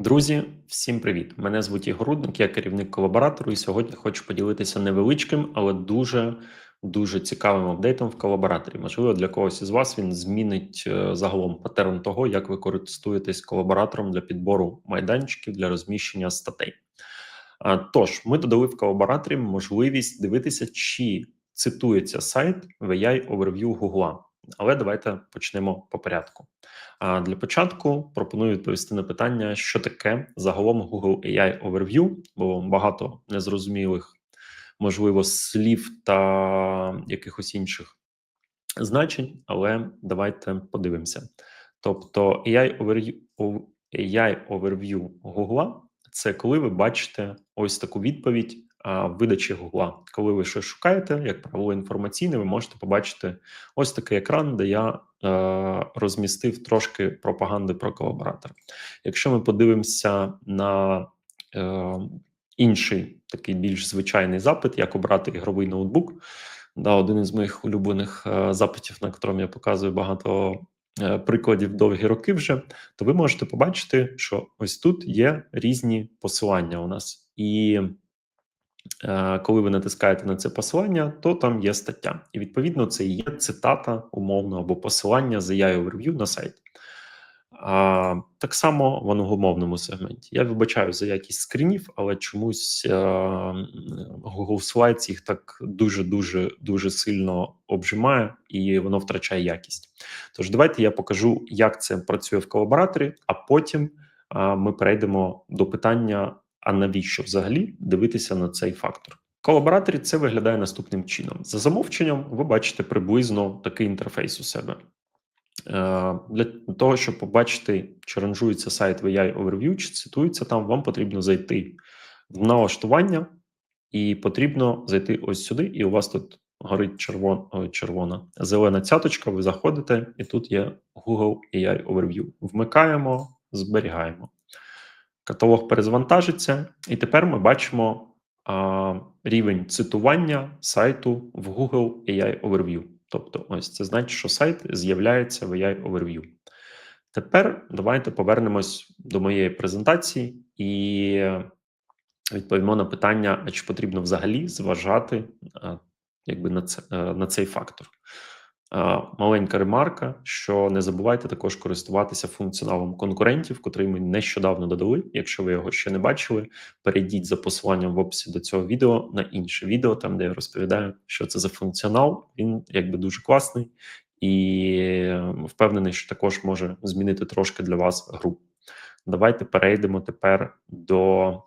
Друзі, всім привіт! Мене звуть Ігор Рудник, я керівник колаборатору, і сьогодні хочу поділитися невеличким, але дуже дуже цікавим апдейтом в колабораторі. Можливо, для когось із вас він змінить е, загалом паттерн того, як ви користуєтесь колаборатором для підбору майданчиків для розміщення статей. Тож, ми додали в колабораторі можливість дивитися, чи цитується сайт в Overview Google. Але давайте почнемо по порядку. А для початку пропоную відповісти на питання, що таке загалом Google AI Overview, бо багато незрозумілих, можливо, слів та якихось інших значень, але давайте подивимося. Тобто, AI Overview, AI Overview Google – це коли ви бачите ось таку відповідь видачі Гугла. Коли ви щось шукаєте, як правило, інформаційне, ви можете побачити ось такий екран, де я е, розмістив трошки пропаганди про колаборатор. Якщо ми подивимося на е, інший такий більш звичайний запит, як обрати ігровий ноутбук, да, один із моїх улюблених е, запитів, на якому я показую багато. Прикладів довгі роки вже, то ви можете побачити, що ось тут є різні посилання у нас, і коли ви натискаєте на це посилання, то там є стаття, і відповідно це є цитата умовно або посилання з AI Overview на сайт. А, Так само в англомовному сегменті. Я вибачаю за якість скрінів, але чомусь а, е, Google Slides їх так дуже дуже сильно обжимає і воно втрачає якість. Тож давайте я покажу, як це працює в колабораторі, а потім а, ми перейдемо до питання а навіщо взагалі дивитися на цей фактор? В колабораторі це виглядає наступним чином. За замовченням, ви бачите приблизно такий інтерфейс у себе. Е, для того, щоб побачити, чи ранжується сайт VI Overview, чи цитується там, вам потрібно зайти в налаштування, і потрібно зайти ось сюди, і у вас тут горить червон, червона зелена цяточка. Ви заходите, і тут є Google AI Overview. Вмикаємо, зберігаємо. Каталог перезвантажиться, і тепер ми бачимо а, рівень цитування сайту в Google AI Overview. Тобто, ось це значить, що сайт з'являється в AI Overview. Тепер давайте повернемось до моєї презентації і відповімо на питання: чи потрібно взагалі зважати а, якби на, це, на цей фактор. Маленька ремарка, що не забувайте також користуватися функціоналом конкурентів, котрий ми нещодавно додали. Якщо ви його ще не бачили, перейдіть за посиланням в описі до цього відео на інше відео, там де я розповідаю, що це за функціонал. Він якби дуже класний і впевнений, що також може змінити трошки для вас гру. Давайте перейдемо тепер до,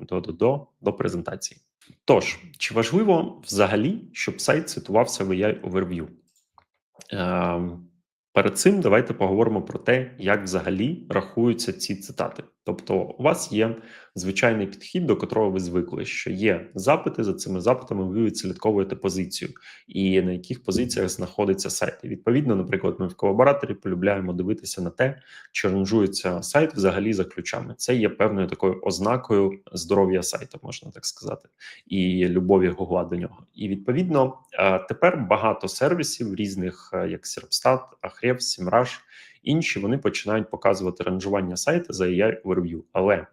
до, до, до, до презентації. Тож, чи важливо взагалі, щоб сайт цитувався в AI Overview? Ем, перед цим давайте поговоримо про те, як взагалі рахуються ці цитати. Тобто, у вас є звичайний підхід, до котрого ви звикли, що є запити. За цими запитами ви відслідковуєте позицію, і на яких позиціях знаходиться сайт. І Відповідно, наприклад, ми в колабораторі полюбляємо дивитися на те, чи ранжується сайт взагалі за ключами. Це є певною такою ознакою здоров'я сайту, можна так сказати, і любові Гугла до нього. І відповідно тепер багато сервісів різних, як Serpstat, Ahrefs, SEMrush, інші вони починають показувати ранжування сайту за AI Overview. але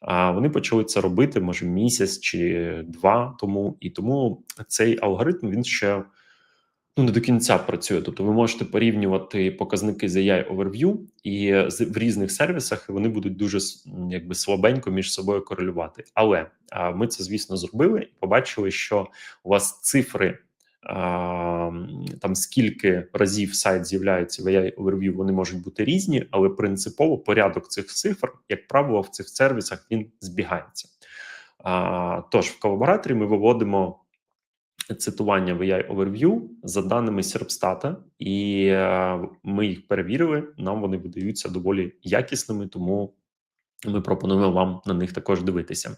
а вони почали це робити може місяць чи два тому, і тому цей алгоритм він ще ну не до кінця працює. Тобто, ви можете порівнювати показники з AI Overview і в різних сервісах вони будуть дуже якби слабенько між собою корелювати. Але ми це звісно зробили і побачили, що у вас цифри там скільки разів сайт з'являється в AI Overview, вони можуть бути різні, але принципово порядок цих цифр, як правило, в цих сервісах він збігається. Тож в колабораторі ми виводимо цитування в AI Overview за даними Serpstat, і е, ми їх перевірили. Нам вони видаються доволі якісними, тому ми пропонуємо вам на них також дивитися.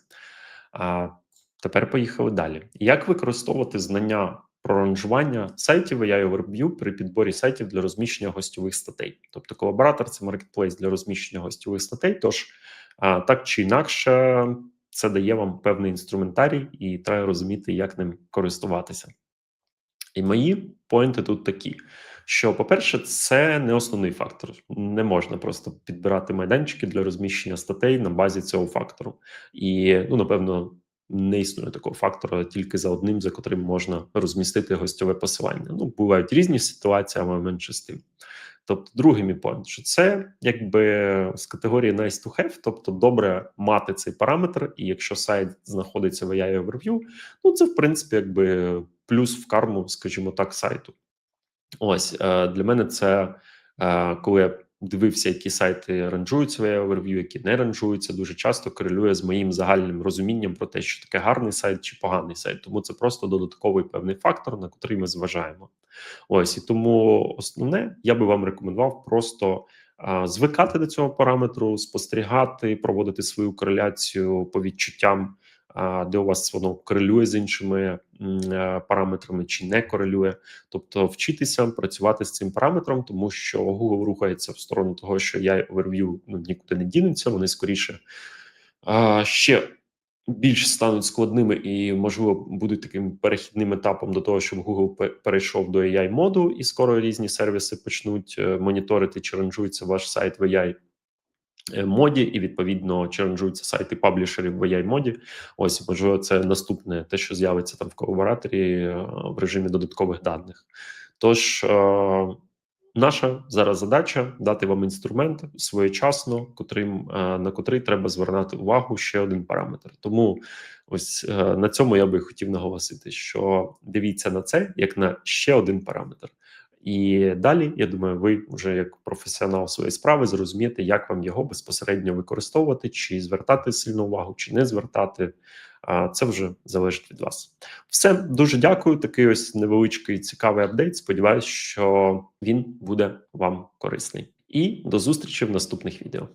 Тепер поїхали далі. Як використовувати знання про ранжування сайтів AI Overview при підборі сайтів для розміщення гостьових статей. Тобто, колаборатор це маркетплейс для розміщення гостьових статей. Тож так чи інакше, це дає вам певний інструментарій, і треба розуміти, як ним користуватися. І мої поінти тут такі: Що, по-перше, це не основний фактор. Не можна просто підбирати майданчики для розміщення статей на базі цього фактору, і ну напевно. Не існує такого фактора тільки за одним, за котрим можна розмістити гостьове посилання. Ну бувають різні ситуації, але менше з тим. Тобто, другий мій point, що це якби з категорії nice to have, тобто добре мати цей параметр, і якщо сайт знаходиться в AI Overview, ну це в принципі якби плюс в карму, скажімо так, сайту. Ось е, для мене це е, коли я дивився, які сайти в AI Overview, які не ранжуються, дуже часто корелює з моїм загальним розумінням про те, що таке гарний сайт чи поганий сайт. Тому це просто додатковий певний фактор, на котрий ми зважаємо. Ось і тому основне я би вам рекомендував просто звикати до цього параметру, спостерігати, проводити свою кореляцію по відчуттям, де у вас воно корелює з іншими е, параметрами чи не корелює. Тобто вчитися працювати з цим параметром, тому що Google рухається в сторону того, що я overview ну, нікуди не дінуться, вони скоріше ще більш стануть складними і, можливо, будуть таким перехідним етапом до того, щоб Google перейшов до ai моду, і скоро різні сервіси почнуть е, моніторити, чи ранжується ваш сайт в AI моді, і відповідно чи сайти паблішерів в ai моді. Ось можливо, це наступне те, що з'явиться там в колабораторі е, в режимі додаткових даних. Тож е, наша зараз задача дати вам інструмент своєчасно, котрим е, на котрий треба звернути увагу ще один параметр. Тому ось е, на цьому я би хотів наголосити, що дивіться на це як на ще один параметр. І далі, я думаю, ви вже як професіонал своєї справи зрозумієте, як вам його безпосередньо використовувати, чи звертати сильну увагу, чи не звертати. Це вже залежить від вас. Все дуже дякую. Такий ось невеличкий цікавий апдейт. Сподіваюсь, що він буде вам корисний. І до зустрічі в наступних відео.